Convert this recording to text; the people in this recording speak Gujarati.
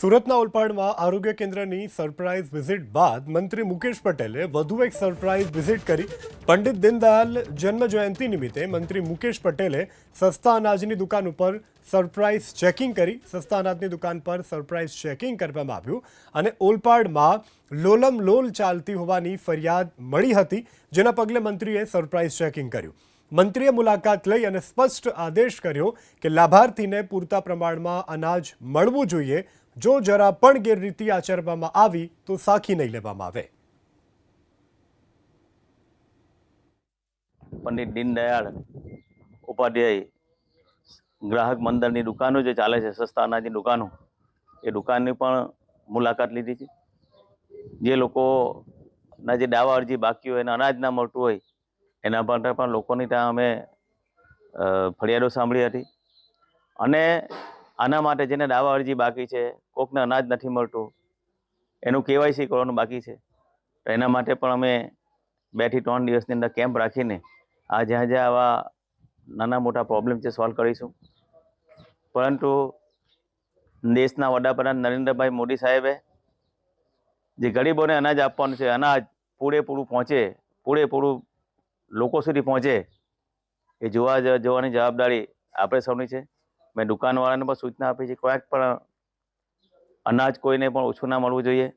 સુરતના ઓલપાડમાં આરોગ્ય કેન્દ્રની સરપ્રાઇઝ વિઝિટ બાદ મંત્રી મુકેશ પટેલે વધુ એક સરપ્રાઇઝ વિઝિટ કરી. પંડિત દીનદયાલ જન્મ જયંતિ નિમિત્તે મંત્રી મુકેશ પટેલે સસ્તા અનાજની દુકાન ઉપર સરપ્રાઇઝ ચેકિંગ કરી. સસ્તા અનાજની દુકાન પર સરપ્રાઇઝ ચેકિંગ કરવામાં આવ્યું અને ઓલપાડમાં લોલમ લોલ ચાલતી હોવાની ફરિયાદ મળી હતી, જેના પગલે મંત્રીએ સરપ્રાઇઝ ચેકિંગ કર્યું. મંત્રીએ મુલાકાત લઈ અને સ્પષ્ટ આદેશ કર્યો કે લાભાર્થીને પૂરતા પ્રમાણમાં અનાજ મળવું જોઈએ જો જરા પણ ગેરરીતિ આચરવામાં આવી, તો સાખી નહીં લેવામાં આવે. પંડિત દીનદયાળ ઉપાધ્યાય ગ્રાહક મંદિરની દુકાનો જે ચાલે છે, સસ્તા અનાજની દુકાનો, એ દુકાનની પણ મુલાકાત લીધી છે. જે લોકોના જે દાવા અરજી બાકી હોય એને અનાજ ના મળતું હોય, એના માટે પણ લોકોની ત્યાં અમે ફરિયાદો સાંભળી હતી. અને આના માટે જેને દાવા અરજી બાકી છે કોકને અનાજ નથી મળતું. એનું કેવાયસી કરવાનું બાકી છે. તો એના માટે પણ અમે બેથી ત્રણ દિવસની અંદર કેમ્પ રાખીને આ જ્યાં જ્યાં આવા નાના મોટા પ્રોબ્લેમ છે સોલ્વ કરીશું. પરંતુ દેશના વડાપ્રધાન નરેન્દ્રભાઈ મોદી સાહેબે જે ગરીબોને અનાજ આપવાનું છે, અનાજ પૂરેપૂરું પહોંચે, પૂરેપૂરું લોકો સુધી પહોંચે, એ જોવા જોવાની જવાબદારી આપણે સૌની છે. મેં દુકાનવાળાને પણ સૂચના આપી છે, ક્યાંક પણ અનાજ કોઈને પણ ઓછું ના મળવું જોઈએ.